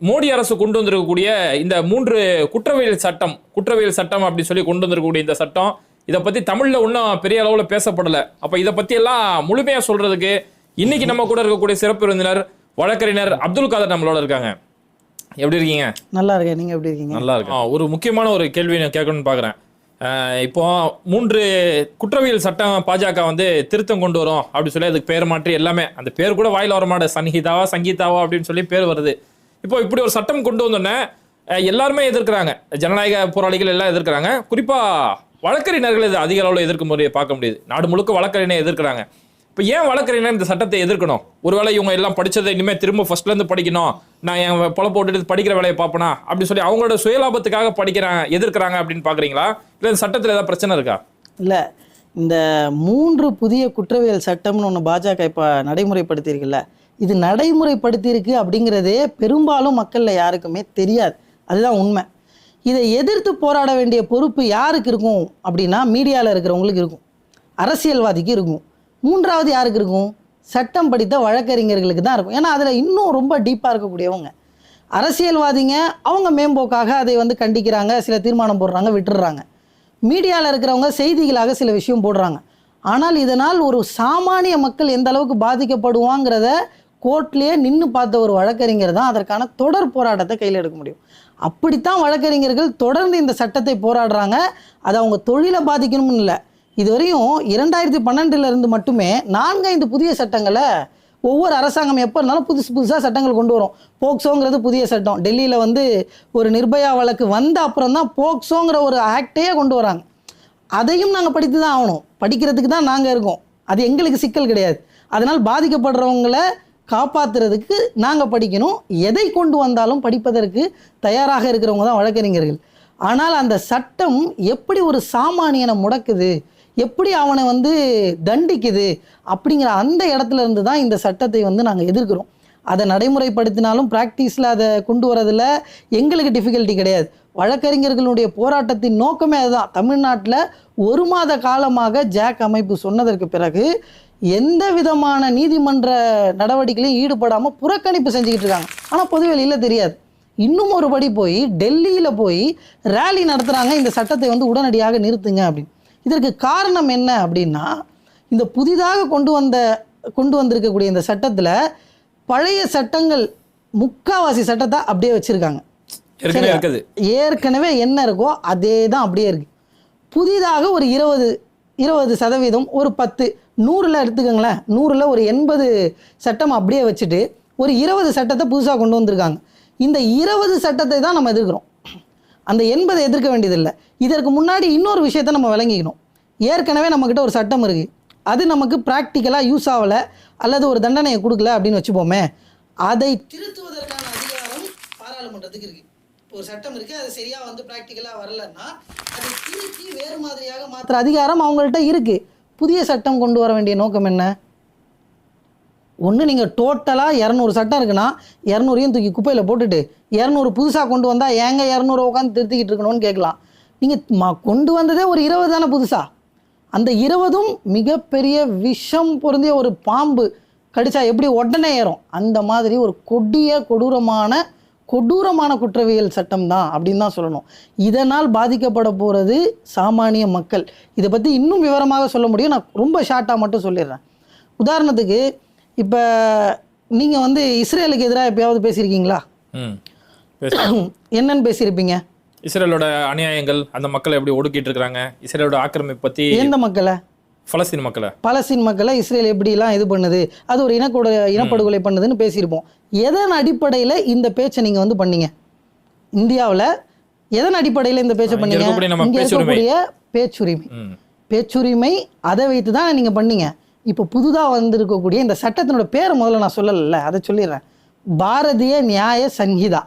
மோடி அரசு கொண்டு வந்திருக்கக்கூடிய இந்த மூன்று குற்றவியல் சட்டம் குற்றவியல் சட்டம் அப்படி சொல்லி கொண்டு வந்திருக்கக்கூடிய இந்த சட்டம் இதை பத்தி தமிழ்ல ஒன்றும் பெரிய அளவுல பேசப்படல. அப்ப இதை பத்தி எல்லாம் முழுமையா சொல்றதுக்கு இன்னைக்கு நம்ம கூட இருக்கக்கூடிய சிறப்பு விருந்தினர் வழக்கறிஞர் அப்துல் காதர் நம்மளோட இருக்காங்க. எப்படி இருக்கீங்க? நல்லா இருக்கேன். நீங்க எப்படி இருக்கீங்க? நல்லா இருக்கு ஆ, ஒரு முக்கியமான ஒரு கேள்வி நான் கேட்கணும்னு பார்க்குறேன் இப்போ மூன்று குற்றவியல் சட்டம் பாஜக வந்து திருத்தம் கொண்டு வரும் அப்படின்னு சொல்லி அதுக்கு பேர் மாற்றி எல்லாமே. அந்த பேர் கூட வாயில் வர சன்ஹிதாவா சங்கீதாவா அப்படின்னு சொல்லி பேர் வருது. இப்போ இப்படி ஒரு சட்டம் கொண்டு வந்தோடனே எல்லாருமே எதிர்க்கிறாங்க. ஜனநாயக போராளிகள் எல்லாம் எதிர்க்கிறாங்க. குறிப்பாக வழக்கறிஞர்கள் இது அதிக அளவில் எதிர்க்கும் முறையை பார்க்க முடியுது. நாடு முழுக்க வழக்கறிஞர் எதிர்க்கிறாங்க. இப்போ ஏன் வளர்க்குறீங்கன்னா இந்த சட்டத்தை எதிர்க்கணும். ஒருவேளை இவங்க எல்லாம் படித்ததை இனிமேல் திரும்ப ஃபர்ஸ்ட்லேருந்து படிக்கணும். நான் என் பொழை போட்டுட்டு படிக்கிற வேலையை பார்ப்பனா? அப்படி சொல்லி அவங்களோட சுயலாபத்துக்காக படிக்கிறாங்க எதிர்க்கிறாங்க அப்படின்னு பார்க்குறீங்களா இல்லை இந்த சட்டத்தில் ஏதாவது பிரச்சனை இருக்கா? இல்லை. இந்த மூன்று புதிய குற்றவியல் சட்டம்னு ஒன்று பாஜக இப்போ நடைமுறைப்படுத்தியிருக்குல்ல. இது நடைமுறைப்படுத்தியிருக்கு அப்படிங்கிறதே பெரும்பாலும் மக்களில் யாருக்குமே தெரியாது. அதுதான் உண்மை. இதை எதிர்த்து போராட வேண்டிய பொறுப்பு யாருக்கு இருக்கும் அப்படின்னா மீடியாவில் இருக்கிறவங்களுக்கு இருக்கும். அரசியல்வாதிக்கு இருக்கும். மூன்றாவது யாருக்கு இருக்கும்? சட்டம் படித்த வழக்கறிஞர்களுக்கு தான் இருக்கும். ஏன்னா அதில் இன்னும் ரொம்ப டீப்பாக இருக்கக்கூடியவங்க. அரசியல்வாதிங்க அவங்க மேம்போக்காக அதை வந்து கண்டிக்கிறாங்க சில தீர்மானம் போடுறாங்க விட்டுடுறாங்க. மீடியாவில் இருக்கிறவங்க செய்திகளாக சில விஷயம் போடுறாங்க. ஆனால் இதனால் ஒரு சாமானிய மக்கள் எந்த அளவுக்கு பாதிக்கப்படுவாங்கிறத கோர்ட்லேயே நின்று பார்த்த ஒரு வழக்கறிஞர் தான் அதற்கான தொடர் போராட்டத்தை கையில் எடுக்க முடியும். அப்படித்தான் வழக்கறிஞர்கள் தொடர்ந்து இந்த சட்டத்தை போராடுறாங்க. அது அவங்க தொழிலை பாதிக்கணும்னு இல்லை. இதுவரையும் இரண்டாயிரத்தி பன்னெண்டுலேருந்து மட்டுமே நான்கைந்து புதிய சட்டங்களை ஒவ்வொரு அரசாங்கம் எப்போ இருந்தாலும் புதுசு புதுசாக சட்டங்கள் கொண்டு வரும். போக்சோங்கிறது புதிய சட்டம். டெல்லியில் வந்து ஒரு நிர்பயா வழக்கு வந்த அப்புறம் தான் போக்சோங்கிற ஒரு ஆக்டையே கொண்டு வராங்க. அதையும் நாங்கள் படித்து தான் ஆகணும். படிக்கிறதுக்கு தான் நாங்கள் இருக்கோம். அது எங்களுக்கு சிக்கல் கிடையாது. அதனால் பாதிக்கப்படுறவங்களை காப்பாற்றுறதுக்கு நாங்கள் படிக்கணும். எதை கொண்டு வந்தாலும் படிப்பதற்கு தயாராக இருக்கிறவங்க தான் வழக்கறிஞர்கள். ஆனால் அந்த சட்டம் எப்படி ஒரு சாமானியனை முடக்குது? எப்படி அவனை வந்து தண்டிக்குது அப்படிங்கிற அந்த இடத்துல இருந்து தான் இந்த சட்டத்தை வந்து நாங்கள் எதிர்க்கிறோம். அதை நடைமுறைப்படுத்தினாலும் ப்ராக்டிஸில் அதை கொண்டு வரதில் எங்களுக்கு டிஃபிகல்ட்டி கிடையாது. வழக்கறிஞர்களுடைய போராட்டத்தின் நோக்கமே அதுதான். தமிழ்நாட்டில் ஒரு மாத காலமாக ஜாக் அமைப்பு சொன்னதற்கு பிறகு எந்த விதமான நீதிமன்ற நடவடிக்கையிலையும் ஈடுபடாமல் புறக்கணிப்பு செஞ்சுக்கிட்டு இருக்காங்க. ஆனால் பொதுவெளியில் தெரியாது. இன்னும் ஒரு படி போய் டெல்லியில் போய் ரேலி நடத்துகிறாங்க இந்த சட்டத்தை வந்து உடனடியாக நிறுத்துங்க அப்படின்னு. இதற்கு காரணம் என்ன அப்படின்னா இந்த புதிதாக கொண்டு வந்த கொண்டு வந்திருக்கக்கூடிய இந்த சட்டத்தில் பழைய சட்டங்கள் முக்காவாசி சட்டத்தை அப்படியே வச்சுருக்காங்க. ஏற்கனவே என்ன இருக்கோ அதே தான் அப்படியே இருக்கு. புதிதாக ஒரு இருபது இருபது சதவீதம் ஒரு பத்து நூறில் எடுத்துக்கோங்களேன் நூறில் ஒரு எண்பது சட்டம் அப்படியே வச்சுட்டு ஒரு இருபது சட்டத்தை புதுசாக கொண்டு வந்திருக்காங்க. இந்த இருபது சட்டத்தை தான் நம்ம எதிர்க்கிறோம். அந்த எண்பதை எதிர்க்க வேண்டியதில்லை. இதற்கு முன்னாடி இன்னொரு விஷயத்தை நம்ம விளங்கிக்கணும். ஏற்கனவே நம்மக்கிட்ட ஒரு சட்டம் இருக்குது அது நமக்கு ப்ராக்டிக்கலாக யூஸ் ஆகலை அல்லது ஒரு தண்டனையை கொடுக்கல அப்படின்னு வச்சுப்போமே அதை திருத்துவதற்கான அதிகாரம் பாராளுமன்றத்துக்கு இருக்குது ஒரு சட்டம் இருக்குது அது சரியாக வந்து ப்ராக்டிக்கலாக வரலன்னா அதை திருத்தி வேறு மாதிரியாக மாற்றுற அதிகாரம் அவங்கள்ட்ட இருக்குது புதிய சட்டம் கொண்டு வர வேண்டிய நோக்கம் என்ன? ஒன்று நீங்கள் டோட்டலாக இரநூறு சட்டம் இருக்குன்னா இரநூறையும் தூக்கி குப்பையில் போட்டுட்டு இரநூறு புதுசாக கொண்டு வந்தால் ஏங்க இரநூறு உட்காந்து திருத்திக்கிட்டு இருக்கணும்னு கேட்கலாம். நீங்கள் கொண்டு வந்ததே ஒரு இருபது தானே புதுசாக அந்த இருபதும் மிகப்பெரிய விஷம் பொருந்திய ஒரு பாம்பு கடிச்சா எப்படி உடனே ஏறும்? அந்த மாதிரி ஒரு கொடிய கொடூரமான கொடூரமான குற்றவியல் சட்டம் தான் அப்படின்னு தான் சொல்லணும். இதனால் பாதிக்கப்பட போகிறது சாமானிய மக்கள். இதை பற்றி இன்னும் விவரமாக சொல்ல முடியும். நான் ரொம்ப ஷார்ட்டாக மட்டும் சொல்லிடுறேன். உதாரணத்துக்கு இப்போ நீங்கள் வந்து இஸ்ரேலுக்கு எதிராக எப்பயாவது பேசியிருக்கீங்களா. என்னன்னு பேசியிருப்பீங்க? இஸ்ரேலோட அநியாயங்கள் அந்த மக்களை எப்படி ஒடுக்கிட்டு இருக்காங்க இஸ்ரேலோட ஆக்கிரமிப்பு பத்தி எந்த மக்களை? பலஸ்தீன் மக்களை. பலஸ்தீன் மக்களை இஸ்ரேல் எப்படிலாம் இது பண்ணுது அது ஒரு இனக்கூட இனப்படுகொலை பண்ணுதுன்னு பேசியிருப்போம். எதன் அடிப்படையில் இந்த பேச்சை நீங்கள் வந்து பண்ணீங்க? இந்தியாவில் எதன் அடிப்படையில் இந்த பேச்சை பண்ணீங்க? இங்க பேச்சுரிமை. இருக்கக்கூடிய பேச்சுரிமை. ம். பேச்சுரிமை அதை வைத்து தான் நீங்கள் பண்ணீங்க. இப்போ புதுதாக வந்திருக்கக்கூடிய இந்த சட்டத்தினோட பேரை முதல்ல நான் சொல்லலைல்ல அதை சொல்லிடுறேன். பாரதிய நியாய சன்ஹிதா.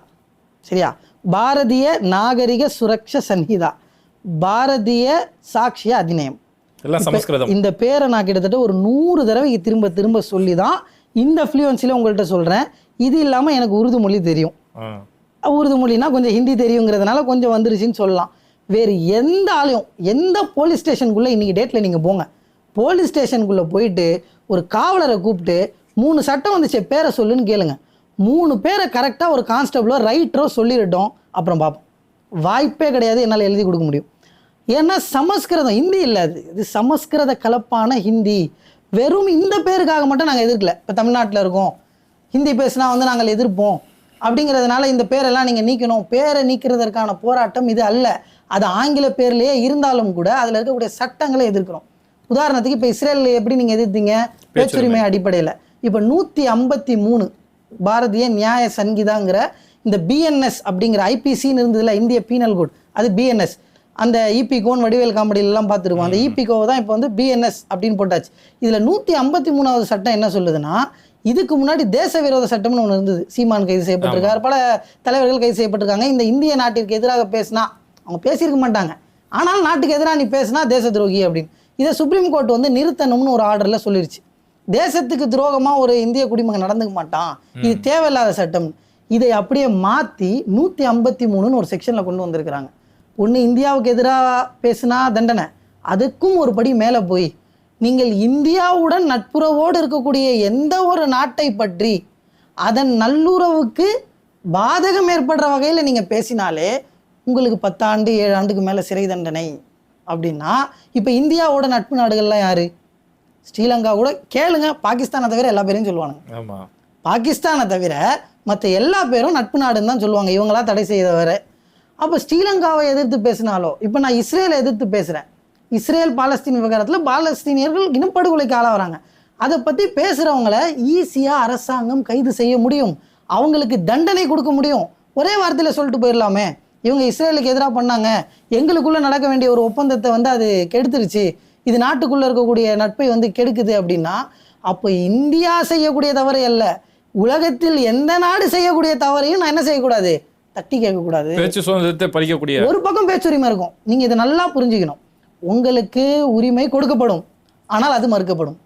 சரியா? பாரதிய நாகரிக சுரக்ஷ சன்ஹிதா. பாரதிய சாட்சிய அதிநயம். இந்த பேரை நான் கிட்டத்தட்ட ஒரு நூறு தடவை திரும்ப திரும்ப சொல்லி தான் இந்த ஃப்ளூயன்சியில் உங்கள்கிட்ட சொல்கிறேன் இது இல்லாமல் எனக்கு உருது மொழி தெரியும். உருது மொழினா கொஞ்சம் ஹிந்தி தெரியுங்கிறதுனால கொஞ்சம் வந்துருச்சுன்னு சொல்லலாம். வேறு எந்த ஆளையும் எந்த போலீஸ் ஸ்டேஷனுக்குள்ளே இன்றைக்கி டேட்டில் நீங்கள் போங்க. போலீஸ் ஸ்டேஷனுக்குள்ளே போயிட்டு ஒரு காவலரை கூப்பிட்டு மூணு சட்டம் வந்துச்சு பேரை சொல்லுன்னு கேளுங்க. மூணு பேரை கரெக்டாக ஒரு கான்ஸ்டபிளோ ரைட்டரோ சொல்லிடட்டும். அப்புறம் பார்ப்போம். வாய்ப்பே கிடையாது என்னால் எழுதி கொடுக்க முடியும். ஏன்னா சமஸ்கிருதம் ஹிந்தி இல்லை அது. இது சமஸ்கிருத கலப்பான ஹிந்தி. வெறும் இந்த பேருக்காக மட்டும் நாங்கள் எதிர்க்கல. இப்போ தமிழ்நாட்டில் இருக்கோம். ஹிந்தி பேசினா வந்து நாங்கள் எதிர்ப்போம். அப்படிங்கிறதுனால இந்த பேரெல்லாம் நீங்கள் நீக்கணும். பேரை நீக்கிறதற்கான போராட்டம் இது அல்ல. அது ஆங்கில பேர்லேயே இருந்தாலும் கூட அதில் இருக்கக்கூடிய சட்டங்களை எதிர்க்கிறோம். உதாரணத்துக்கு இப்போ இஸ்ரேல் எப்படி நீங்கள் எதிர்த்தீங்க? பேச்சுரிமை. அடிப்படையில். இப்போ நூற்றி ஐம்பத்தி மூணு பாரதிய நியாய சங்கீதாங்கிற இந்த பிஎன்எஸ் அப்படிங்கிற ஐபிசின்னு இருந்ததுல இந்திய பீனல் கோட் அது பிஎன்எஸ் அந்த E இபிகோன் வடிவேல் காமெடியிலலாம் பார்த்துருக்கோம். அந்த E இபிகோவை தான் இப்போ வந்து பிஎன்எஸ் அப்படின்னு போட்டாச்சு. இதில் நூற்றி ஐம்பத்தி மூணாவது சட்டம் என்ன சொல்லுதுன்னா இதுக்கு முன்னாடி தேச விரோத சட்டம்னு ஒன்று இருந்தது. சீமான் கைது செய்யப்பட்டிருக்கார். பல தலைவர்கள் கைது செய்யப்பட்டிருக்காங்க. இந்த இந்திய நாட்டிற்கு எதிராக பேசினா அவங்க பேசியிருக்க மாட்டாங்க. ஆனால் நாட்டுக்கு எதிராக நீ பேசினா தேச துரோகி அப்படின்னு. இதை சுப்ரீம் கோர்ட் வந்து நிறுத்தணும்னு ஒரு ஆர்டரில் சொல்லிருச்சு. தேசத்துக்கு துரோகமா ஒரு இந்திய குடிமகன் நடந்துக்க மாட்டான். இது தேவையில்லாத சட்டம். இதை அப்படியே மாத்தி நூத்தி ஐம்பத்தி மூணுன்னு ஒரு செக்ஷன்ல கொண்டு வந்திருக்கிறாங்க. ஒண்ணு இந்தியாவுக்கு எதிராக பேசினா தண்டனை. அதுக்கும் ஒரு படி மேலே போய் நீங்கள் இந்தியாவுடன் நட்புறவோடு இருக்கக்கூடிய எந்த ஒரு நாட்டை பற்றி அதன் நல்லுறவுக்கு பாதகம் ஏற்படுற வகையில் நீங்கள் பேசினாலே உங்களுக்கு பத்தாண்டு ஏழு ஆண்டுக்கு மேலே சிறை தண்டனை. அப்படின்னா இப்போ இந்தியாவோட நட்பு நாடுகள்லாம் யாரு? ஸ்ரீலங்கா கூட கேளுங்க பாகிஸ்தானை தவிர எல்லா பேரையும் சொல்லுவானுங்க. ஆமா. பாகிஸ்தானை தவிர மற்ற எல்லா பேரும் நட்பு நாடுன்னு தான் சொல்லுவாங்க. இவங்களா தடை செய்தவரை. அப்போ ஸ்ரீலங்காவை எதிர்த்து பேசினாலோ இப்போ நான் இஸ்ரேலை எதிர்த்து பேசுகிறேன் இஸ்ரேல் பாலஸ்தீன் விவகாரத்தில் பாலஸ்தீனியர்கள் இனப்படுகொலைக்கு ஆளாகிறாங்க அதை பற்றி பேசுகிறவங்கள ஈஸியாக அரசாங்கம் கைது செய்ய முடியும். அவங்களுக்கு தண்டனை கொடுக்க முடியும். ஒரே வார்த்தையில் சொல்லிட்டு போயிடலாமே. இவங்க இஸ்ரேலுக்கு எதிராக பண்ணாங்க. எங்களுக்குள்ளே நடக்க வேண்டிய ஒரு ஒப்பந்தத்தை வந்து அது கெடுத்துருச்சு. இது நாட்டுக்குள்ளே இருக்கக்கூடிய நட்பை வந்து கெடுக்குது அப்படின்னா அப்போ இந்தியா செய்யக்கூடிய தவறு அல்ல. உலகத்தில் எந்த நாடு செய்யக்கூடிய தவறையும் நான் என்ன செய்யக்கூடாது? தட்டி கேட்கக்கூடாது. பேச்சு சுதந்திரத்தை பறிக்கக்கூடிய. ஒரு பக்கம் பேச்சுரிமை இருக்கும். நீங்க இதை நல்லா புரிஞ்சுக்கணும். உங்களுக்கு உரிமை கொடுக்கப்படும். ஆனால் அது மறுக்கப்படும்.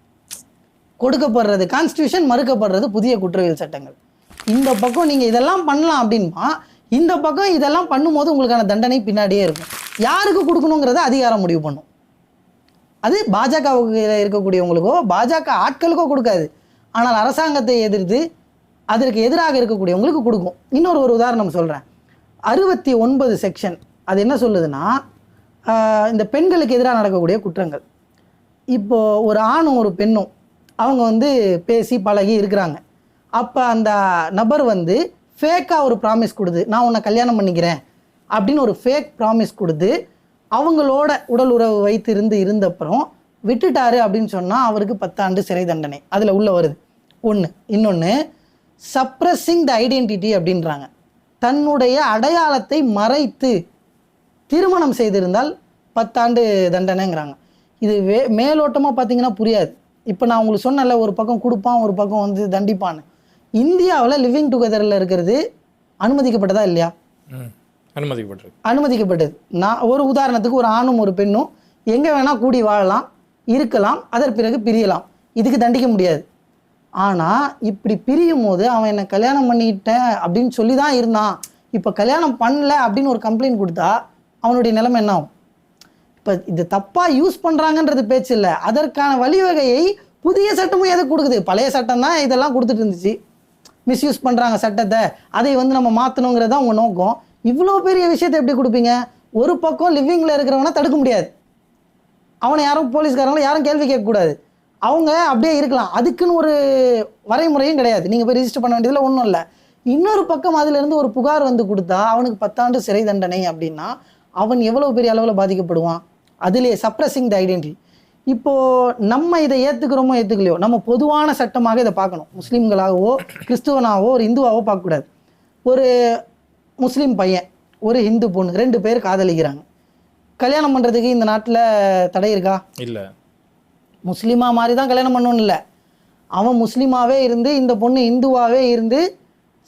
கொடுக்கப்படுறது கான்ஸ்டியூஷன் மறுக்கப்படுறது புதிய குற்றவியல் சட்டங்கள். இந்த பக்கம் நீங்க இதெல்லாம் பண்ணலாம் அப்படின்னா இந்த பக்கம் இதெல்லாம் பண்ணும்போது உங்களுக்கான தண்டனை பின்னாடியே இருக்கும். யாருக்கு கொடுக்கணுங்கிறத அதிகாரம் முடிவு பண்ணும். அது பாஜகவுக்கு இருக்கக்கூடியவங்களுக்கோ பாஜக ஆட்களுக்கோ கொடுக்காது. ஆனால் அரசாங்கத்தை எதிர்த்து அதற்கு எதிராக இருக்கக்கூடியவங்களுக்கு கொடுக்கும். இன்னொரு ஒரு உதாரணம் சொல்கிறேன் அறுபத்தி ஒன்பது செக்ஷன் அது என்ன சொல்லுதுன்னா இந்த பெண்களுக்கு எதிராக நடக்கக்கூடிய குற்றங்கள். இப்போ ஒரு ஆணும் ஒரு பெண்ணும் அவங்க வந்து பேசி பழகி இருக்கிறாங்க. அப்போ அந்த நபர் வந்து ஃபேக்காக ஒரு ப்ராமிஸ் கொடுது நான் உன்னை கல்யாணம் பண்ணிக்கிறேன் அப்படின்னு ஒரு ஃபேக் ப்ராமிஸ் கொடுத்து அவங்களோட உடல் உறவு வைத்து இருந்து இருந்தப்புறம் விட்டுட்டாரு அப்படின்னு சொன்னால் அவருக்கு பத்தாண்டு சிறை தண்டனை. அதில் உள்ள வருது. ஒன்று இன்னொன்று சப்ரஸிங் த ஐடென்டிட்டி அப்படின்றாங்க. தன்னுடைய அடையாளத்தை மறைத்து திருமணம் செய்திருந்தால் பத்தாண்டு தண்டனைங்கிறாங்க. இது வே மேலோட்டமாக பார்த்தீங்கன்னா புரியாது. இப்போ நான் உங்களுக்கு சொன்னல ஒரு பக்கம் கொடுப்பான் ஒரு பக்கம் வந்து தண்டிப்பான்னு. இந்தியாவில் லிவிங் டுகெதரில் இருக்கிறது அனுமதிக்கப்பட்டதா இல்லையா? ம். அனுமதிக்கப்பட்டிருக்கு. அனுமதிக்கப்பட்டது. நான் ஒரு உதாரணத்துக்கு ஒரு ஆணும் ஒரு பெண்ணும் எங்கே வேணால் கூடி வாழலாம் இருக்கலாம் அதன் பிறகு பிரியலாம். இதுக்கு தண்டிக்க முடியாது. ஆனால் இப்படி பிரியும் போது அவன் என்னை கல்யாணம் பண்ணிட்டேன் அப்படின்னு சொல்லி தான் இருந்தான். இப்போ கல்யாணம் பண்ணல அப்படின்னு ஒரு கம்ப்ளைண்ட் கொடுத்தா அவனுடைய நிலைமை என்ன ஆகும்? இப்போ இது தப்பாக யூஸ் பண்ணுறாங்கன்றது பேச்சு இல்லை. அதற்கான வழிவகையை புதிய சட்டமும் எதுக்கு கொடுக்குது? பழைய சட்டம் தான் இதெல்லாம் கொடுத்துட்டு இருந்துச்சு. மிஸ்யூஸ் பண்ணுறாங்க சட்டத்தை. அதை வந்து நம்ம மாற்றணுங்கிறது தான் உங்கள் நோக்கம். இவ்வளோ பெரிய விஷயத்தை எப்படி கொடுப்பீங்க? ஒரு பக்கம் லிவிங்கில் இருக்கிறவனா தடுக்க முடியாது. அவனை யாரும் போலீஸ்காரங்களும் யாரும் கேள்வி கேட்கக்கூடாது. அவங்க அப்படியே இருக்கலாம். அதுக்குன்னு ஒரு வரைமுறையும் கிடையாது. நீங்கள் போய் ரிஜிஸ்டர் பண்ண வேண்டியதில் ஒன்றும் இல்லை. இன்னொரு பக்கம் அதிலிருந்து ஒரு புகார் வந்து கொடுத்தா அவனுக்கு பத்தாண்டு சிறை தண்டனை அப்படின்னா அவன் எவ்வளோ பெரிய அளவில் பாதிக்கப்படுவான்? அதிலே சப்ரஸிங் த ஐடென்டிட்டி இப்போது நம்ம இதை ஏற்றுக்கிறோமோ ஏற்றுக்கலையோ நம்ம பொதுவான சட்டமாக இதை பார்க்கணும். முஸ்லீம்களாகவோ கிறிஸ்துவனாகவோ ஒரு இந்துவாகவோ பார்க்கக்கூடாது. ஒரு முஸ்லீம் பையன் ஒரு இந்து பொண்ணு ரெண்டு பேர் காதலிக்கிறாங்க. கல்யாணம் பண்ணுறதுக்கு இந்த நாட்டில் தடை இருக்கா? இல்ல. முஸ்லீமா மாதிரி தான் கல்யாணம் பண்ணணும் இல்லை. அவன் முஸ்லீமாவே இருந்து இந்த பொண்ணு இந்துவாகவே இருந்து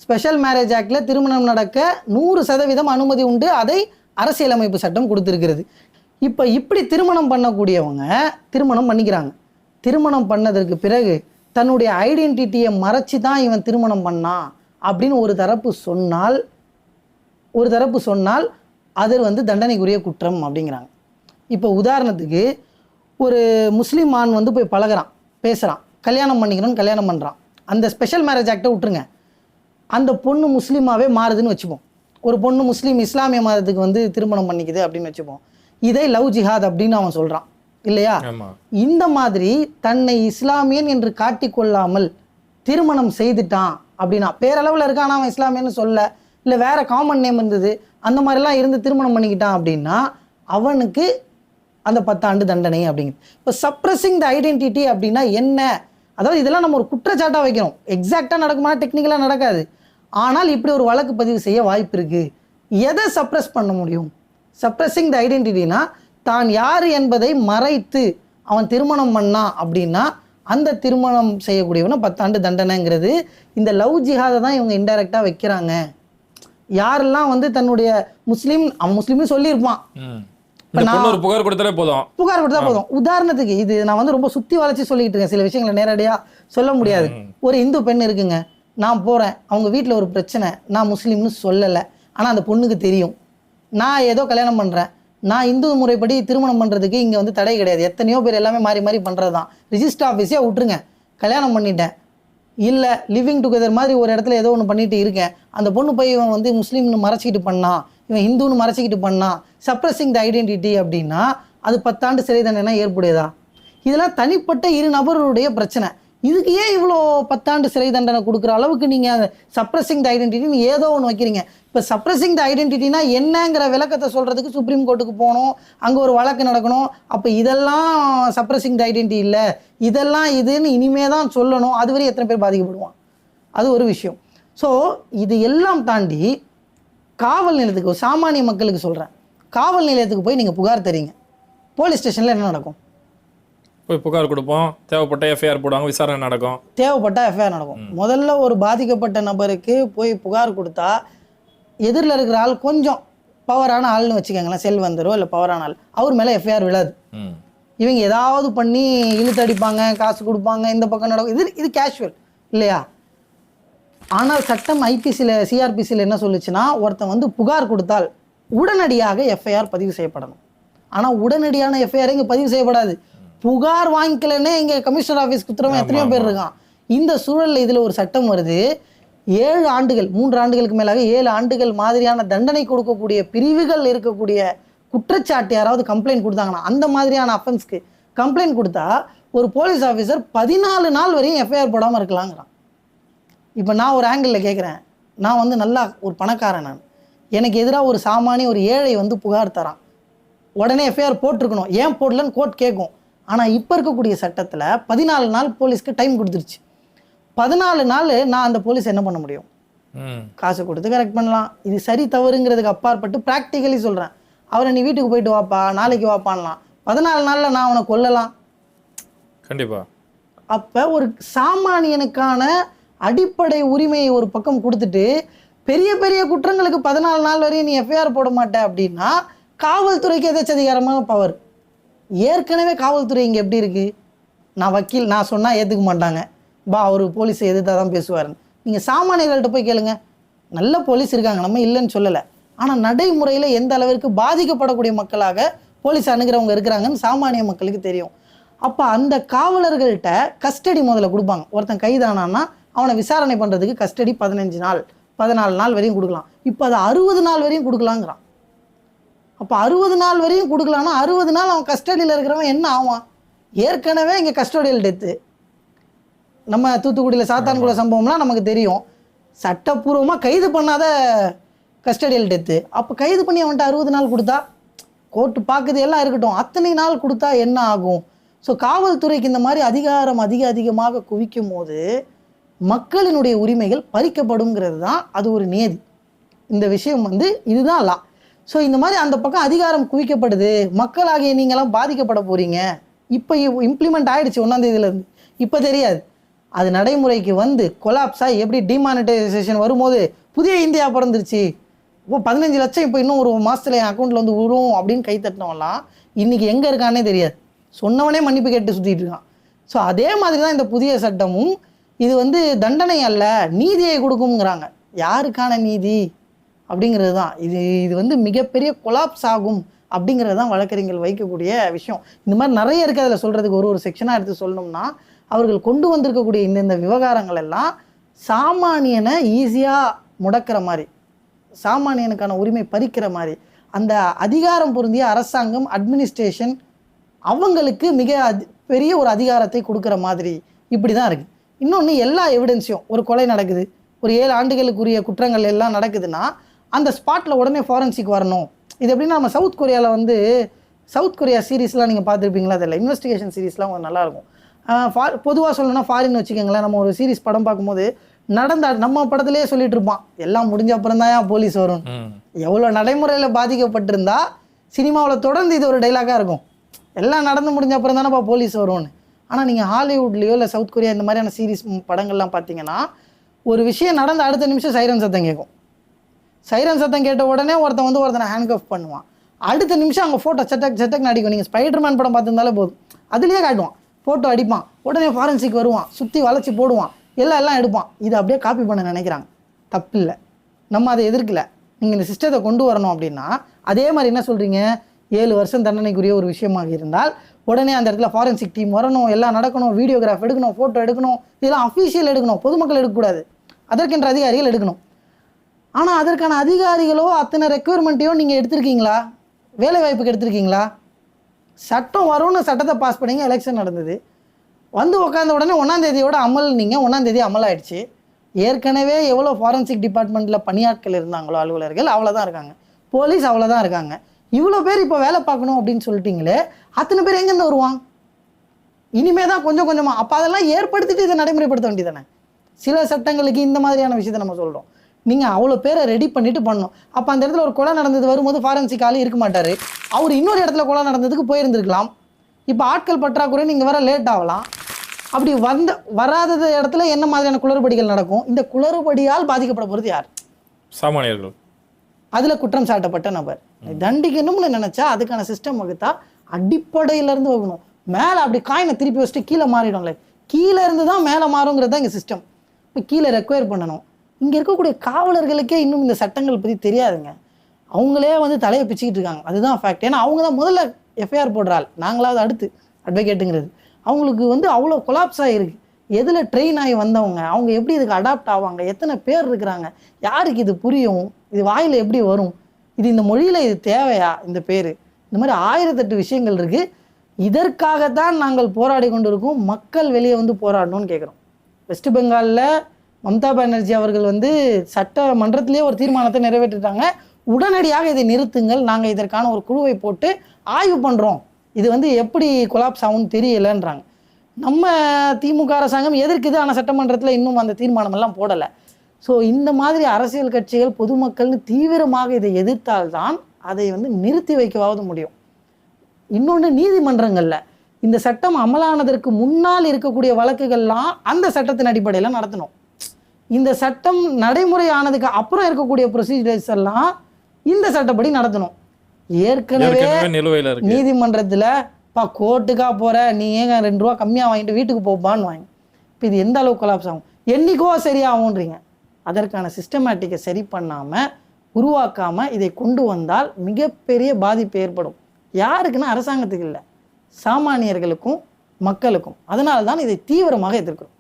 ஸ்பெஷல் மேரேஜ் ஆக்டில் திருமணம் நடக்க நூறு சதவீதம் அனுமதி உண்டு. அதை அரசியலமைப்பு சட்டம் கொடுத்துருக்கிறது. இப்போ இப்படி திருமணம் பண்ணக்கூடியவங்க திருமணம் பண்ணிக்கிறாங்க. திருமணம் பண்ணதற்கு பிறகு தன்னுடைய ஐடென்டிட்டியை மறைச்சி தான் இவன் திருமணம் பண்ணான் அப்படின்னு ஒரு தரப்பு சொன்னால் ஒரு தரப்பு சொன்னால் அது வந்து தண்டனைக்குரிய குற்றம் அப்படிங்கிறாங்க. இப்போ உதாரணத்துக்கு ஒரு முஸ்லீம் ஆண் வந்து போய் பழகுறான் பேசுகிறான் கல்யாணம் பண்ணிக்கணும்னு கல்யாணம் பண்ணுறான் அந்த ஸ்பெஷல் மேரேஜ் ஆக்டை விட்டுருங்க. அந்த பொண்ணு முஸ்லீமாகவே மாறுதுன்னு வச்சுப்போம். ஒரு பொண்ணு முஸ்லீம் இஸ்லாமிய மதத்துக்கு வந்து திருமணம் பண்ணிக்குது அப்படின்னு வச்சுப்போம். இதை லவ் ஜிஹாத் அப்படின்னு அவன் சொல்றான். இல்லையா? இந்த மாதிரி தன்னை இஸ்லாமியன் என்று காட்டிக்கொள்ளாமல் திருமணம் செய்துட்டான் அப்படின்னா பேரளவில் இருக்கான் அவன் இஸ்லாமியன்னு சொல்ல இல்லை வேற காமன் நேம் இருந்தது அந்த மாதிரிலாம் இருந்து திருமணம் பண்ணிக்கிட்டான் அப்படின்னா அவனுக்கு அந்த பத்தாண்டு தண்டனை அப்படிங்குது. இப்போ சப்ரஸிங் த ஐடென்டிட்டி அப்படின்னா என்ன? அதாவது இதெல்லாம் நம்ம ஒரு குற்றச்சாட்டாக வைக்கிறோம் எக்ஸாக்டாக நடக்குமா? டெக்னிக்கலாக நடக்காது. ஆனால் இப்படி ஒரு வழக்கு பதிவு செய்ய வாய்ப்பு இருக்கு. எதை சப்ரஸ் பண்ண முடியும்? சப்ரஸிங் த ஐடென்டிட்டினா தான் யார் என்பதை மறைத்து அவன் திருமணம் பண்ணான் அப்படின்னா அந்த திருமணம் செய்யக்கூடியவனை பத்தாண்டு தண்டனைங்கிறது இந்த லவ் ஜிஹாதை தான் இவங்க இன்டைரக்டாக வைக்கிறாங்க. யாரெல்லாம் வந்து தன்னுடைய முஸ்லீம் அவன் முஸ்லீம்னு சொல்லியிருப்பான். புகார் கொடுத்தாலே போதும். புகார் கொடுத்தா போதும். உதாரணத்துக்கு இது நான் வந்து ரொம்ப சுத்தி வளைச்சு சொல்லிட்டு இருக்கேன். சில விஷயங்களை நேரடியா சொல்ல முடியாது. ஒரு இந்து பெண் இருக்குங்க. நான் போறேன். அவங்க வீட்ல ஒரு பிரச்சனை. நான் முஸ்லீம்னு சொல்லலை. ஆனா அந்த பொண்ணுக்கு தெரியும். நான் ஏதோ கல்யாணம் பண்ணுறேன் நான் இந்து முறைப்படி திருமணம் பண்ணுறதுக்கு இங்கே வந்து தடை கிடையாது. எத்தனையோ பேர் எல்லாமே மாறி மாறி பண்ணுறது தான் ரிஜிஸ்டர் ஆஃபீஸே விட்டுருங்க. கல்யாணம் பண்ணிட்டேன். இல்லை லிவிங் டுகெதர் மாதிரி ஒரு இடத்துல ஏதோ ஒன்று பண்ணிட்டு இருக்கேன். அந்த பொண்ணு போய் இவன் வந்து முஸ்லீம்னு மறைச்சிக்கிட்டு பண்ணான் இவன் ஹிந்துன்னு மறைச்சிக்கிட்டு பண்ணான் சப்ரஸிங் த ஐடென்டிட்டி அப்படின்னா அது பத்தாண்டு சிறை தண்டனை ஏற்புடையதா? இதெல்லாம் தனிப்பட்ட இரு நபர்களுடைய பிரச்சனை. இதுக்கு ஏன் இவ்வளோ பத்தாண்டு சிறை தண்டனை கொடுக்குற அளவுக்கு நீங்கள் சப்ரஸிங் த ஐடென்டிட்டின்னு ஏதோ ஒன்று வைக்கிறீங்க. இப்போ சப்ரஸிங் த ஐடென்டிட்டினா என்னங்கிற விளக்கத்தை சொல்கிறதுக்கு சுப்ரீம் கோர்ட்டுக்கு போகணும். அங்கே ஒரு வழக்கு நடக்கணும். அப்போ இதெல்லாம் சப்ரஸிங் த ஐடென்டிட்டி இல்லை. இதெல்லாம் இதுன்னு இனிமே தான் சொல்லணும். அதுவரை எத்தனை பேர் பாதிக்கப்படுவான் அது ஒரு விஷயம். ஸோ இது எல்லாம் தாண்டி காவல் நிலையத்துக்கு ஒரு சாமானிய மக்களுக்கு சொல்கிறேன் காவல் நிலையத்துக்கு போய் நீங்கள் புகார் தரீங்க. போலீஸ் ஸ்டேஷனில் என்ன நடக்கும்? போய் புகார் கொடுப்போம். தேவைப்பட்ட எஃப்ஐஆர் போடுவாங்க விசாரணை நடக்கும். தேவைப்பட்ட எஃப்ஐஆர் நடக்கும். முதல்ல ஒரு பாதிக்கப்பட்ட நபருக்கு போய் புகார் கொடுத்தா எதிரில் இருக்கிற ஆள் கொஞ்சம் பவரான ஆள்னு வச்சுக்கோங்களேன் செல்வந்தரோ இல்லை பவரான ஆள். அவர் மேலே எஃப்ஐஆர் விழாது. இவங்க ஏதாவது பண்ணி இழுத்தடிப்பாங்க காசு கொடுப்பாங்க இந்த பக்கம் நடக்கும். இது இது கேஷுவல் இல்லையா? ஆனால் சட்டம் ஐபிசியில் சிஆர்பிசியில் என்ன சொல்லுச்சுன்னா ஒருத்தன் வந்து புகார் கொடுத்தால் உடனடியாக எஃப்ஐஆர் பதிவு செய்யப்படணும். ஆனால் உடனடியான எஃப்ஐஆர் இங்கே பதிவு செய்யப்படாது. புகார் வாங்கிக்கலன்னே இங்கே கமிஷனர் ஆஃபீஸ் குத்துறவன் எத்தனையோ பேர் இருக்கான். இந்த சூழலில் இதில் ஒரு சட்டம் வருது. ஏழு ஆண்டுகள் மூன்று ஆண்டுகளுக்கு மேலாக ஏழு ஆண்டுகள் மாதிரியான தண்டனை கொடுக்கக்கூடிய பிரிவுகள் இருக்கக்கூடிய குற்றச்சாட்டு யாராவது கம்ப்ளைண்ட் கொடுத்தாங்கன்னா அந்த மாதிரியான அஃபென்ஸ்க்கு கம்ப்ளைண்ட் கொடுத்தா ஒரு போலீஸ் ஆஃபீஸர் பதினாலு நாள் வரையும் எஃப்ஐஆர் போடாமல் இருக்கலாங்கிறான். இப்போ நான் ஒரு ஆங்கிளில் கேட்குறேன் நான் வந்து நல்லா ஒரு பணக்காரன் நான். எனக்கு எதிராக ஒரு சாமானிய ஒரு ஏழை வந்து புகார் தரான். உடனே எஃப்ஐஆர் போட்டிருக்கணும். ஏன் போடலன்னு கோர்ட் கேட்கும் ஆனால் இப்போ இருக்கக்கூடிய சட்டத்தில் பதினாலு நாள் போலீஸ்க்கு டைம் கொடுத்துருச்சு. பதினாலு நாள் நான் அந்த போலீஸ் என்ன பண்ண முடியும். காசு கொடுத்து கரெக்ட் பண்ணலாம். இது சரி தவறுங்கிறதுக்கு அப்பாற்பட்டு ப்ராக்டிக்கலி சொல்கிறேன் அவரை நீ வீட்டுக்கு போயிட்டு வாப்பா நாளைக்கு வாப்பான்லாம். பதினாலு நாளில் நான் அவனை கொல்லலாம். கண்டிப்பா. அப்போ ஒரு சாமானியனுக்கான அடிப்படை உரிமையை ஒரு பக்கம் கொடுத்துட்டு பெரிய பெரிய குற்றங்களுக்கு பதினாலு நாள் வரையும் நீ எஃப்ஐஆர் போட மாட்ட அப்படின்னா காவல்துறைக்கு எதாச்சதிகாரமான பவர் ஏற்கனவே காவல்துறை இங்கே எப்படி இருக்குது நான் வக்கீல் நான் சொன்னால் ஏற்றுக்க மாட்டாங்க. பா அவர் போலீஸை எதிர்த்தா தான் பேசுவாருன்னு. நீங்கள் சாமானியர்கள்ட்ட போய் கேளுங்க. நல்ல போலீஸ் இருக்காங்க நம்ம இல்லைன்னு சொல்லலை. ஆனால் நடைமுறையில் எந்த அளவிற்கு பாதிக்கப்படக்கூடிய மக்களாக போலீஸ் அணுகிறவங்க இருக்கிறாங்கன்னு சாமானிய மக்களுக்கு தெரியும். அப்போ அந்த காவலர்கள்ட்ட கஸ்டடி முதல்ல கொடுப்பாங்க. ஒருத்தன் கைதானான்னா அவனை விசாரணை பண்ணுறதுக்கு கஸ்டடி பதினஞ்சு நாள் பதினாலு நாள் வரையும் கொடுக்கலாம். இப்போ அது அறுபது நாள் வரையும் கொடுக்கலாங்கிறான். அப்போ அறுபது நாள் வரையும் கொடுக்கலான்னா அறுபது நாள் அவன் கஸ்டடியில் இருக்கிறவன் என்ன ஆவான்? ஏற்கனவே இங்கே கஸ்டடியல் டெத்து நம்ம தூத்துக்குடியில் சாத்தான்குள சம்பவம்லாம் நமக்கு தெரியும். சட்டப்பூர்வமாக கைது பண்ணாத கஸ்டடியல் டெத்து அப்போ கைது பண்ணி அவன்கிட்ட அறுபது நாள் கொடுத்தா? கோர்ட்டு பார்க்குது எல்லாம் இருக்கட்டும். அத்தனை நாள் கொடுத்தா என்ன ஆகும்? ஸோ காவல்துறைக்கு இந்த மாதிரி அதிகாரம் அதிக அதிகமாக குவிக்கும் போது மக்களினுடைய உரிமைகள் பறிக்கப்படுங்கிறது தான் அது ஒரு நியதி இந்த விஷயம் வந்து இதுதான் லா ஸோ இந்த மாதிரி அந்த பக்கம் அதிகாரம் குவிக்கப்படுது. மக்களாகிய நீங்களாம் பாதிக்கப்பட போகிறீங்க இப்போ இம்ப்ளிமெண்ட் ஆகிடுச்சு ஒன்றாந்தேதியிலேருந்து இப்போ தெரியாது. அது நடைமுறைக்கு வந்து கொலாப்ஸ் ஆகி எப்படி டிமானிட்டைசேஷன் வரும்போது புதிய இந்தியா பிறந்துருச்சு. இப்போ பதினஞ்சு லட்சம் இப்போ இன்னும் ஒரு மாதத்தில் என் அக்கௌண்ட்டில் வந்து விழும் அப்படின்னு கை இன்றைக்கி எங்கே இருக்கானே தெரியாது. சொன்னவனே மன்னிப்பு கேட்டு சுற்றிட்டு இருக்கான். ஸோ அதே மாதிரி தான் இந்த புதிய சட்டமும் இது வந்து தண்டனை அல்ல நீதியை கொடுக்குங்கிறாங்க யாருக்கான நீதி? அப்படிங்கிறது தான். இது இது வந்து மிகப்பெரிய கொலாப்ஸ் ஆகும் அப்படிங்கிறது தான் வழக்கறிஞர்கள் வைக்கக்கூடிய விஷயம். இந்த மாதிரி நிறைய இருக்குது அதில் சொல்கிறதுக்கு ஒரு ஒரு செக்ஷனாக எடுத்து சொல்லணும்னா அவர்கள் கொண்டு வந்திருக்கக்கூடிய இந்த இந்த விவகாரங்கள் எல்லாம் சாமானியனை ஈஸியாக முடக்கிற மாதிரி சாமானியனுக்கான உரிமை பறிக்கிற மாதிரி அந்த அதிகாரம் பொருந்திய அரசாங்கம் அட்மினிஸ்ட்ரேஷன் அவங்களுக்கு மிக அதி- பெரிய ஒரு அதிகாரத்தை கொடுக்குற மாதிரி இப்படி தான் இருக்குது இன்னொன்று எல்லா எவிடன்ஸையும் ஒரு கொலை நடக்குது. ஒரு ஏழு ஆண்டுகளுக்குரிய குற்றங்கள் எல்லாம் நடக்குதுன்னா அந்த ஸ்பாட்டில் உடனே ஃபாரன்சிக் வரணும். இது எப்படின்னா நம்ம சவுத் கொரியாவில் வந்து சவுத் கொரியா சீரீஸ்லாம் நீங்கள் பார்த்துருப்பீங்களா? அதில் இன்வெஸ்டிகேஷன் சீரீஸ்லாம் கொஞ்சம் நல்லாயிருக்கும் பொதுவாக சொல்லணும்னா ஃபாரின் வச்சுக்கோங்களேன் நம்ம ஒரு சீரிஸ் படம் பார்க்கும்போது நடந்த நம்ம படத்திலேயே சொல்லிட்டு இருப்பான். எல்லாம் முடிஞ்ச அப்புறம் தான் போலீஸ் வரும். எவ்வளோ நடைமுறையில் பாதிக்கப்பட்டிருந்தா சினிமாவில் தொடர்ந்து இது ஒரு டைலாக்காக இருக்கும். எல்லாம் நடந்து முடிஞ்ச அப்புறம் தானேப்பா போலீஸ் வரும்னு. ஆனால் நீங்கள் ஹாலிவுட்லேயோ இல்லை சவுத் கொரியா இந்த மாதிரியான சீரிஸ் படங்கள்லாம் பார்த்தீங்கன்னா ஒரு விஷயம் நடந்த அடுத்த நிமிஷம் சைரன் சத்தம் கேட்கும். சைரன் சத்தம் கேட்ட உடனே ஒருத்தன் வந்து ஒருத்தனை ஹேண்ட் பண்ணுவான். அடுத்த நிமிஷம் அங்கே ஃபோட்டோ சட்டக் செட்டக் அடிக்கும் நீங்கள் ஸ்பைடர்மேன் படம் பார்த்துருந்தாலே போதும். அதுலேயே காட்டுவான். ஃபோட்டோ அடிப்பான். உடனே ஃபாரன்சிக் வருவான். சுற்றி வளைச்சி போடுவான். எல்லாம் எல்லாம் எடுப்பான். இதை அப்படியே காப்பி பண்ண நினைக்கிறாங்க. தப்பில்லை. நம்ம அதை எதிர்க்கல. நீங்கள் இந்த சிஸ்டத்தை கொண்டு வரணும் அப்படின்னா அதே மாதிரி என்ன சொல்கிறீங்க ஏழு வருஷம் தண்டனைக்குரிய ஒரு விஷயமாக இருந்தால் உடனே அந்த இடத்துல ஃபாரன்சிக் டீம் வரணும். எல்லாம் நடக்கணும். வீடியோகிராஃப் எடுக்கணும். ஃபோட்டோ எடுக்கணும். இதெல்லாம் அஃபீஷியல் எடுக்கணும். பொதுமக்கள் எடுக்கக்கூடாது. அதற்கென்ற அதிகாரிகள் எடுக்கணும். ஆனால் அதற்கான அதிகாரிகளோ அத்தனை ரெக்குயர்மெண்ட்டையோ நீங்கள் எடுத்திருக்கீங்களா? வேலை வாய்ப்புக்கு எடுத்திருக்கீங்களா? சட்டம் வரும்னு சட்டத்தை பாஸ் பண்ணிங்க எலெக்ஷன் நடந்தது. வந்து உட்காந்த உடனே ஒன்றாந்தேதியோட அமல் நீங்கள் ஒன்றாந்தேதி அமல் ஆயிடுச்சு ஏற்கனவே எவ்வளோ ஃபாரன்சிக் டிபார்ட்மெண்ட்டில் பணியாட்கள் இருந்தாங்களோ அலுவலர்கள் அவ்வளோதான் இருக்காங்க. போலீஸ் அவ்வளோதான் இருக்காங்க. இவ்வளோ பேர் இப்போ வேலை பார்க்கணும் அப்படின்னு சொல்லிட்டீங்களே அத்தனை பேர் எங்கேருந்து வருவாங்க? இனிமே தான் கொஞ்சம் கொஞ்சமாக அப்போ அதெல்லாம் ஏற்படுத்திட்டு இதை நடைமுறைப்படுத்த வேண்டியதானே சில சட்டங்களுக்கு இந்த மாதிரியான விஷயத்தை நம்ம சொல்கிறோம் நீங்கள் அவ்வளோ பேரை ரெடி பண்ணிட்டு பண்ணணும். அப்போ அந்த இடத்துல ஒரு கொலை நடந்தது வரும்போது ஃபாரன்சிக் ஆளு இருக்க மாட்டார். அவர் இன்னொரு இடத்துல கொலை நடந்ததுக்கு போயிருந்திருக்கலாம். இப்போ ஆட்கள் பற்றாக்குறை நீங்கள் வர லேட் ஆகலாம். அப்படி வந்த வராதது இடத்துல என்ன மாதிரியான குளறுபடிகள் நடக்கும்? இந்த குளறுபடியால் பாதிக்கப்பட போகிறது யார்? சாமானியர்கள். அதில் குற்றம் சாட்டப்பட்ட நபர். தண்டிக்கணும்னு நினச்சா அதுக்கான சிஸ்டம் வகுத்தா அடிப்படையில இருந்து வகுக்கணும். மேலே அப்படி காயினை திருப்பி வச்சுட்டு கீழே மாறிடும்ல. கீழே இருந்து தான் மேலே மாறுங்கிறது தான் இங்கே சிஸ்டம் இப்போ கீழே ரெக்வயர் பண்ணணும். இங்கே இருக்கக்கூடிய காவலர்களுக்கே இன்னும் இந்த சட்டங்கள் பற்றி தெரியாதுங்க. அவங்களே வந்து தலையை பிச்சுக்கிட்டு இருக்காங்க. அதுதான் ஃபேக்ட் ஏன்னா அவங்க தான் முதல்ல எஃப்ஐஆர் போடுறாள் நாங்களாவது அடுத்து அட்வொகேட்டுங்கிறது அவங்களுக்கு வந்து அவ்வளோ கொலாப்ஸ் ஆகிருக்கு எதில் ட்ரெயின் ஆகி வந்தவங்க அவங்க எப்படி இதுக்கு அடாப்ட் ஆவாங்க எத்தனை பேர் இருக்கிறாங்க யாருக்கு இது புரியும் இது வாயில் எப்படி வரும் இது இந்த மொழியில் இது தேவையா இந்த பேர் இந்த மாதிரி ஆயிரத்தெட்டு விஷயங்கள் இருக்குது இதற்காகத்தான் நாங்கள் போராடி கொண்டு இருக்கோம் மக்கள் வெளியே வந்து போராடணும்னு கேட்குறோம் வெஸ்ட் பெங்காலில் மம்தா பானர்ஜி அவர்கள் வந்து சட்டமன்றத்திலே ஒரு தீர்மானத்தை நிறைவேற்றிட்டாங்க. உடனடியாக இதை நிறுத்துங்கள். நாங்கள் இதற்கான ஒரு குழுவை போட்டு ஆய்வு பண்ணுறோம் இது வந்து எப்படி கொலாப்ஸ் ஆகும்னு தெரியலன்றாங்க. நம்ம திமுக அரசாங்கம் எதிர்க்குது ஆனால் சட்டமன்றத்தில் இன்னும் அந்த தீர்மானம் எல்லாம் போடலை? ஸோ இந்த மாதிரி அரசியல் கட்சிகள் பொதுமக்கள்னு தீவிரமாக இதை எதிர்த்தால்தான் அதை வந்து நிறுத்தி வைக்கவாவது முடியும். இன்னொன்று நீதிமன்றங்களில் இந்த சட்டம் அமலானதற்கு முன்னால் இருக்கக்கூடிய வழக்குகள்லாம் அந்த சட்டத்தின் அடிப்படையில் நடத்தணும். இந்த சட்டம் நடைமுறை ஆனதுக்கு அப்புறம் இருக்கக்கூடிய ப்ரொசீஜர்ஸ் எல்லாம் இந்த சட்டப்படி நடத்தணும். ஏற்கனவே நீதிமன்றத்தில் பா கோர்ட்டுக்கா போற? நீ ஏங்க ரெண்டு ரூபா கம்மியாக வாங்கிட்டு வீட்டுக்கு போப்பான்னு வாங்க. இப்போ இது எந்த அளவுக்கு கொலாப்ஸ் ஆகும்? என்னைக்கோ சரியாகும்ன்றீங்க. அதற்கான சிஸ்டமேட்டிக்கை சரி பண்ணாமல் உருவாக்காமல் இதை கொண்டு வந்தால் மிகப்பெரிய பாதிப்பு ஏற்படும். யாருக்குன்னா அரசாங்கத்துக்கு இல்லை சாமானியர்களுக்கும் மக்களுக்கும். அதனால தான் இதை தீவிரமாக எதிர்க்கிறோம்.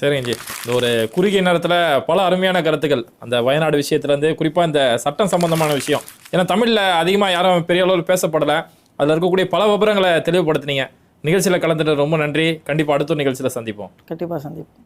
சரிங்க ஜி இந்த ஒரு குறுகிய நேரத்தில் பல அருமையான கருத்துக்கள். அந்த வயநாடு விஷயத்துலேருந்து குறிப்பாக இந்த சட்டம் சம்பந்தமான விஷயம். ஏன்னா தமிழில் அதிகமாக யாரும் பெரிய அளவில் பேசப்படலை. அதில் இருக்கக்கூடிய பல விவரங்களை தெளிவுபடுத்துனீங்க. நிகழ்ச்சியில் கலந்துட்டு ரொம்ப நன்றி. கண்டிப்பாக அடுத்த நிகழ்ச்சியில் சந்திப்போம். கண்டிப்பாக சந்திப்போம்.